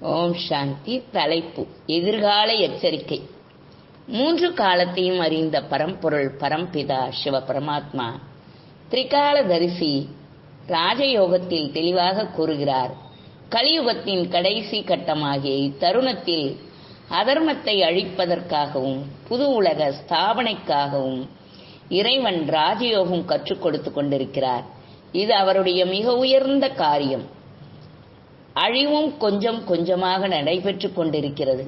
ஓம் சாந்தி தலைப்பு. எதிர்கால எச்சரிக்கை. மூன்று காலத்தையும் அறிந்த பரம்பொருள் பரம்பிதா சிவ பரமாத்மா திரிகாலதரிசி ராஜயோகத்தில் தெளிவாக கூறுகிறார். கலியுகத்தின் கடைசி கட்டமாகிய இத்தருணத்தில் அதர்மத்தை அழிப்பதற்காகவும் புது உலக ஸ்தாபனைக்காகவும் இறைவன் ராஜயோகம் கற்றுக் கொடுத்து கொண்டிருக்கிறார். இது அவருடைய மிக உயர்ந்த காரியம். அழிவும் கொஞ்சம் கொஞ்சமாக நடைபெற்றுக் கொண்டிருக்கிறது.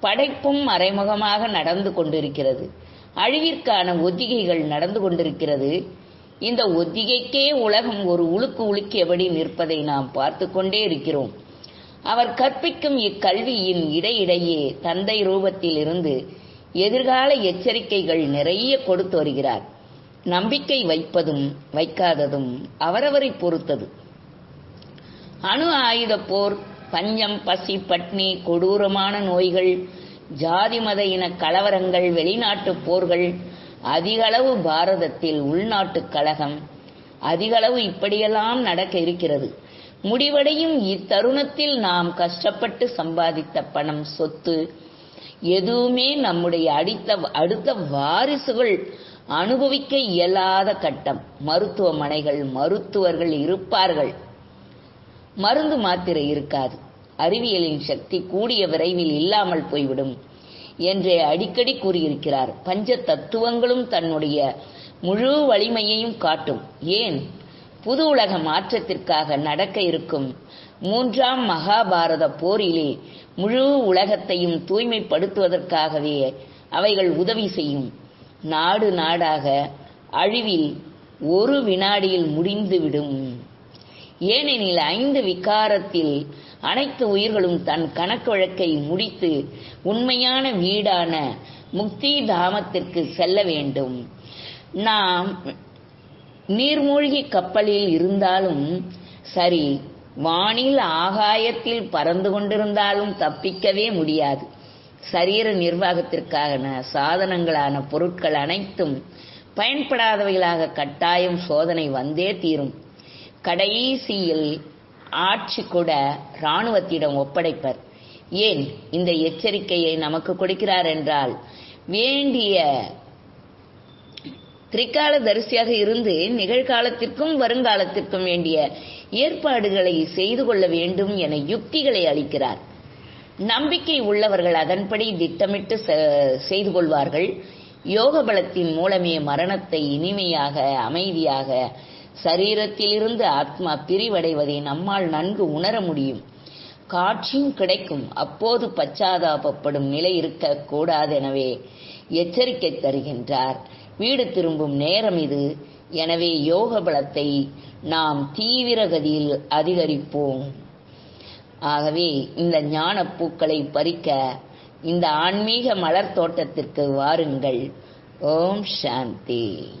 படைப்பும் மறைமுகமாக நடந்து கொண்டிருக்கிறது. அழிவிற்கான ஒத்திகைகள் நடந்து கொண்டிருக்கிறது. இந்த ஒத்திகைக்கே உலகம் ஒரு உழுக்கு உலுக்கியபடி நிற்பதை நாம் பார்த்து கொண்டே இருக்கிறோம். அவர் கற்பிக்கும் இக்கல்வியின் இடையிடையே தந்தை ரூபத்தில் இருந்து எதிர்கால எச்சரிக்கைகள் நிறைய கொடுத்து வருகிறார். நம்பிக்கை வைப்பதும் வைக்காததும் அவரவரை பொறுத்தது. அணு ஆயுத போர் பஞ்சம் பசி பட்னி கொடூரமான நோய்கள் ஜாதி மத இன கலவரங்கள் வெளிநாட்டு போர்கள் அதிகளவு பாரதத்தில் உள்நாட்டு கழகம் அதிகளவு இப்படியெல்லாம் நடக்க இருக்கிறது. முடிவடையும் இத்தருணத்தில் நாம் கஷ்டப்பட்டு சம்பாதித்த பணம் சொத்து எதுவுமே நம்முடைய அடித்த அடுத்த வாரிசுகள் அனுபவிக்க இயலாத கட்டம். மருத்துவமனைகள் மருத்துவர்கள் இருப்பார்கள். மருந்து மாத்திரை இருக்காது. அறிவியலின் சக்தி கூடிய விரைவில் இல்லாமல் போய்விடும் என்றே அடிக்கடி கூறியிருக்கிறார். பஞ்ச தத்துவங்களும் தன்னுடைய முழு வலிமையையும் காட்டும். ஏன்? புது உலக மாற்றத்திற்காக நடக்க இருக்கும் மூன்றாம் மகாபாரத போரிலே முழு உலகத்தையும் தூய்மைப்படுத்துவதற்காகவே அவைகள் உதவி செய்யும். நாடு நாடாக அழிவில் ஒரு வினாடியில் முடிந்துவிடும். ஏனெனில் ஐந்து விகாரத்தில் அனைத்து உயிர்களும் தன் கணக்கு வழக்கை முடித்து உண்மையான வீடான முக்தி தாமத்திற்கு செல்ல வேண்டும். நாம் நீர்மூழ்கி கப்பலில் இருந்தாலும் சரி வானில் ஆகாயத்தில் பறந்து கொண்டிருந்தாலும் தப்பிக்கவே முடியாது. சரீர நிர்வாகத்திற்கான சாதனங்களான பொருட்கள் அனைத்தும் பயன்படாதவைகளாக கட்டாயம் சோதனை வந்தே தீரும். கடைசியில் ஆட்சி கூட இராணுவத்திடம் ஒப்படைப்பர். ஏன்? இந்த எச்சரிக்கையை நமக்கு கொடுக்கிறார் என்றால் வேண்டிய திரிகால தரிசியாக இருந்து நிகழ்காலத்திற்கும் வருங்காலத்திற்கும் வேண்டிய ஏற்பாடுகளை செய்து கொள்ள வேண்டும் என யுக்திகளை அளிக்கிறார். நம்பிக்கை உள்ளவர்கள் அதன்படி திட்டமிட்டு செய்து கொள்வார்கள். யோக பலத்தின் மூலமே மரணத்தை இனிமையாக அமைதியாக சரீரத்திலிருந்து ஆத்மா பிரிவடைவதை நம்மால் நன்கு உணர முடியும். காட்சியும் கிடைக்கும். அப்போது பச்சாதாபப்படும் நிலை இருக்கக்கூடாதெனவே எச்சரிக்கை தருகின்றார். வீடு திரும்பும் நேரம் இது. எனவே யோக பலத்தை நாம் தீவிர கதியில் அதிகரிப்போம். ஆகவே இந்த ஞான பூக்களை பறிக்க இந்த ஆன்மீக மலர் தோட்டத்திற்கு வாருங்கள். ஓம் சாந்தி.